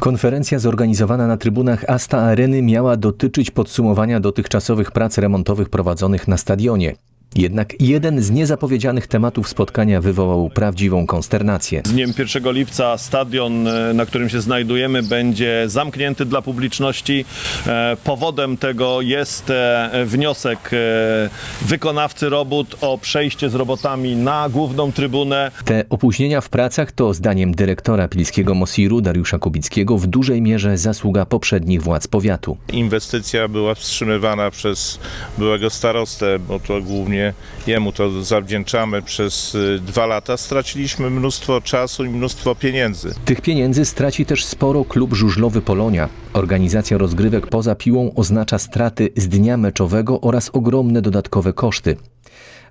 Konferencja zorganizowana na trybunach Asta Areny miała dotyczyć podsumowania dotychczasowych prac remontowych prowadzonych na stadionie. Jednak jeden z niezapowiedzianych tematów spotkania wywołał prawdziwą konsternację. Z dniem 1 lipca stadion, e, na którym się znajdujemy, będzie zamknięty dla publiczności. E, Powodem tego jest e, wniosek wykonawcy robót o przejście z robotami na główną trybunę. Te opóźnienia w pracach to zdaniem dyrektora pilskiego Mosiru Dariusza Kubickiego w dużej mierze zasługa poprzednich władz powiatu. Inwestycja była wstrzymywana przez byłego starostę, bo to głównie jemu to zawdzięczamy przez y, dwa lata. Straciliśmy mnóstwo czasu i mnóstwo pieniędzy. Tych pieniędzy straci też sporo klub żużlowy Polonia. Organizacja rozgrywek poza piłą oznacza straty z dnia meczowego oraz ogromne dodatkowe koszty.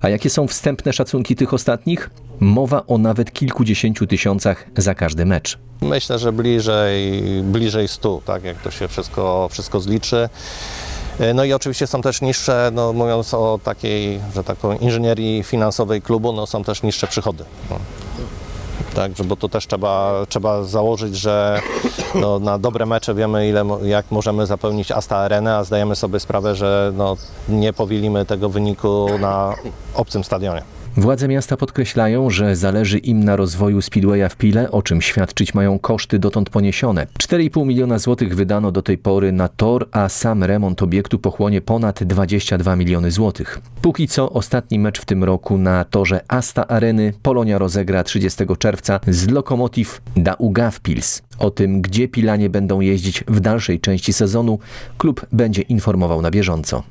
A jakie są wstępne szacunki tych ostatnich? Mowa o nawet kilkudziesięciu tysiącach za każdy mecz. Myślę, że bliżej, bliżej 100, tak jak to się wszystko, wszystko zliczy. No i oczywiście są też niższe, no mówiąc o takiej, że tak powiem, inżynierii finansowej klubu, no są też niższe przychody. No. Tak, bo to też trzeba, trzeba założyć, że no, na dobre mecze wiemy, ile, jak możemy zapełnić Asta Arenę, a zdajemy sobie sprawę, że no, nie powielimy tego wyniku na obcym stadionie. Władze miasta podkreślają, że zależy im na rozwoju Speedwaya w Pile, o czym świadczyć mają koszty dotąd poniesione. 4,5 miliona złotych wydano do tej pory na tor, a sam remont obiektu pochłonie ponad 22 miliony złotych. Póki co ostatni mecz w tym roku na torze Asta Areny Polonia rozegra 30 czerwca z Lokomotiv Daugavpils. O tym, gdzie Pilanie będą jeździć w dalszej części sezonu, klub będzie informował na bieżąco.